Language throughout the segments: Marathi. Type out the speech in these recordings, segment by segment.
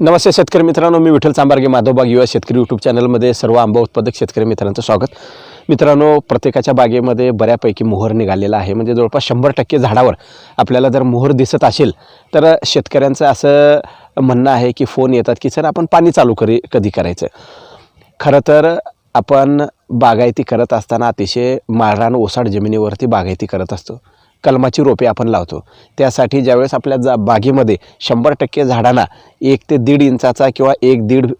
नमस्ते शेतकरी मित्रांनो मी विठ्ठल चांबारगे माधवबाग युवा शेतकरी यूट्यूब चॅनलमध्ये सर्व आंबा उत्पादक शेतकरी मित्रांचं स्वागत. मित्रांनो प्रत्येकाच्या बागेमध्ये बऱ्यापैकी मोहर निघालेला आहे. म्हणजे जवळपास शंभर टक्के झाडावर आपल्याला जर मोहर दिसत असेल तर शेतकऱ्यांचं असं म्हणणं आहे की फोन येतात की सर आपण पाणी चालू करी कधी करायचं? खरं तर आपण बागायती करत असताना अतिशय माळरान ओसाड जमिनीवरती बागायती करत असतो. कलमाची रोपे आपण लावतो. त्यासाठी ज्यावेळेस आपल्या जा बागेमध्ये शंभर टक्के झाडांना एक ते दीड इंचाचा किंवा एक दीड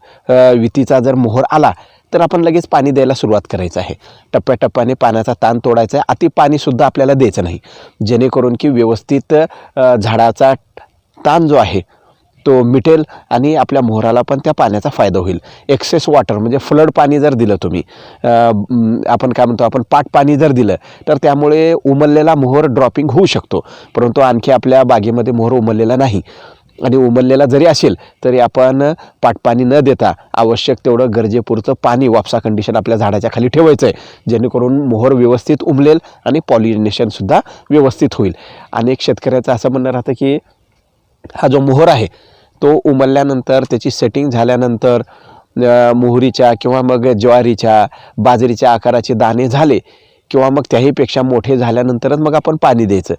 वितीचा जर मोहर आला तर आपण लगेच पाणी द्यायला सुरुवात करायचं आहे. टप्प्याटप्प्याने पाण्याचा ताण तोडायचा आहे. अति पाणीसुद्धा आपल्याला द्यायचं नाही. जेणेकरून की व्यवस्थित झाडाचा ताण जो आहे तो मिटेल आणि आपल्या मोहराला पण त्या पाण्याचा फायदा होईल. एक्सेस वॉटर म्हणजे फ्लड पाणी जर दिलं तुम्ही आपण काय म्हणतो आपण पाट पाणी जर दिलं तर त्यामुळे उमललेला मोहर ड्रॉपिंग होऊ शकतो. परंतु आणखी आपल्या बागेमध्ये मोहर उमललेला नाही. आणि उमललेला जरी असेल तरी आपण पाटपाणी न देता आवश्यक तेवढं गरजेपुरतं पाणी वापसा कंडिशन आपल्या झाडाच्या खाली ठेवायचं आहे जेणेकरून मोहर व्यवस्थित उमलेल आणि पॉलिनेशनसुद्धा व्यवस्थित होईल. अनेक शेतकऱ्याचं असं म्हणणं राहतं की हा जो मोहर आहे तो उमलल्यानंतर त्याची सेटिंग झाल्यानंतर मोहरीच्या किंवा मग ज्वारीच्या बाजरीच्या आकाराचे दाणे झाले किंवा मग त्याहीपेक्षा मोठे झाल्यानंतरच मग आपण पाणी द्यायचं.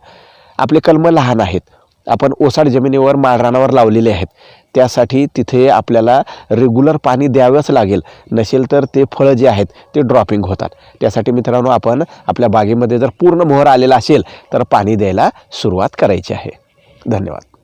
आपले कलमं लहान आहेत. आपण ओसाड जमिनीवर माळरानावर लावलेले आहेत. त्यासाठी तिथे आपल्याला रेग्युलर पाणी द्यावंच लागेल. नसेल तर ते फळं जे आहेत ते ड्रॉपिंग होतात. त्यासाठी मित्रांनो आपण आपल्या बागेमध्ये जर पूर्ण मोहर आलेला असेल तर पाणी द्यायला सुरुवात करायची आहे. धन्यवाद.